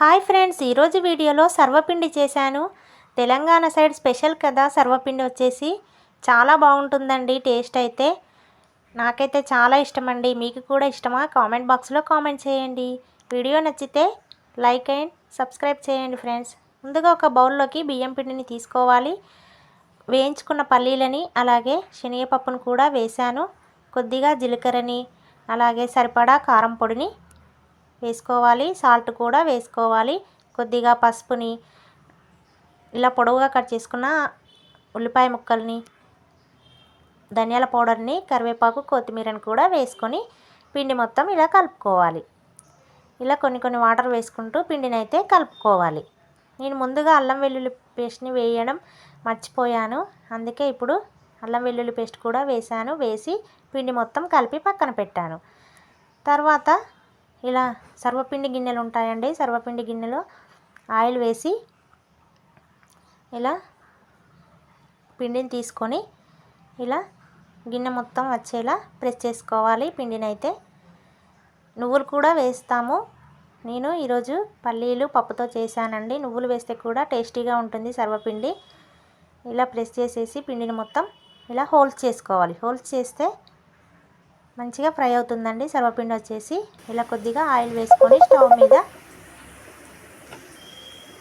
Hi friends ఈరోజు వీడియోలో సర్వపిండి చేశాను. తెలంగాణ సైడ్ స్పెషల్ కదా సర్వపిండి వచ్చేసి. చాలా బాగుంటుందండి టేస్ట్ అయితే. నాకైతే చాలా ఇష్టమండి మీకు కూడా ఇష్టమా? కామెంట్ బాక్స్లో కామెంట్ చేయండి. వీడియో నచ్చితే లైక్ అండ్ సబ్స్క్రైబ్ చేయండి ఫ్రెండ్స్. ముందుగా ఒక బౌల్లోకి బియ్యం పిండిని తీసుకోవాలి. వేయించుకున్న పల్లీలని అలాగే శనగపప్పును కూడా వేశాను. కొద్దిగా జీలకర్రని అలాగే సరిపడా కారం పొడిని వేసుకోవాలి సాల్ట్ కూడా వేసుకోవాలి. కొద్దిగా పసుపుని ఇలా పొడవుగా కట్ చేసుకున్న ఉల్లిపాయ ముక్కల్ని ధనియాల పౌడర్ని కరివేపాకు కొత్తిమీరని కూడా వేసుకొని పిండి మొత్తం ఇలా కలుపుకోవాలి. ఇలా కొన్ని కొన్ని వాటర్ వేసుకుంటూ పిండిని అయితే కలుపుకోవాలి. నేను ముందుగా అల్లం వెల్లుల్లి పేస్ట్ని వేయడం మర్చిపోయాను. అందుకే ఇప్పుడు అల్లం వెల్లుల్లి పేస్ట్ కూడా వేసాను వేసి పిండి మొత్తం కలిపి పక్కన పెట్టాను. తర్వాత ఇలా సర్వపిండి గిన్నెలు ఉంటాయండి సర్వపిండి గిన్నెలో ఆయిల్ వేసి ఇలా పిండిని తీసుకొని ఇలా గిన్నె మొత్తం వచ్చేలా ప్రెస్ చేసుకోవాలి. పిండిని అయితే నువ్వులు కూడా వేస్తాము. నేను ఈరోజు పల్లీలు పప్పుతో చేశానండి. నువ్వులు వేస్తే కూడా టేస్టీగా ఉంటుంది సర్వపిండి. ఇలా ప్రెస్ చేసేసి పిండిని మొత్తం ఇలా హోల్స్ చేసుకోవాలి. హోల్స్ చేస్తే మంచిగా ఫ్రై అవుతుందండి. సర్వపిండి వచ్చేసి ఇలా కొద్దిగా ఆయిల్ వేసుకొని స్టవ్ మీద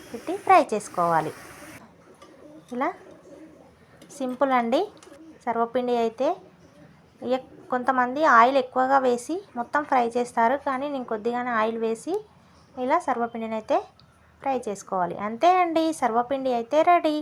పెట్టి ఫ్రై చేసుకోవాలి. ఇలా సింపుల్ అండి. సర్వపిండి అయితే కొంతమంది ఆయిల్ ఎక్కువగా వేసి మొత్తం ఫ్రై చేస్తారు. కానీ నేను కొద్దిగానే ఆయిల్ వేసి ఇలా సర్వపిండిని అయితే ఫ్రై చేసుకోవాలి. అంతే అండి. సర్వపిండి అయితే రెడీ.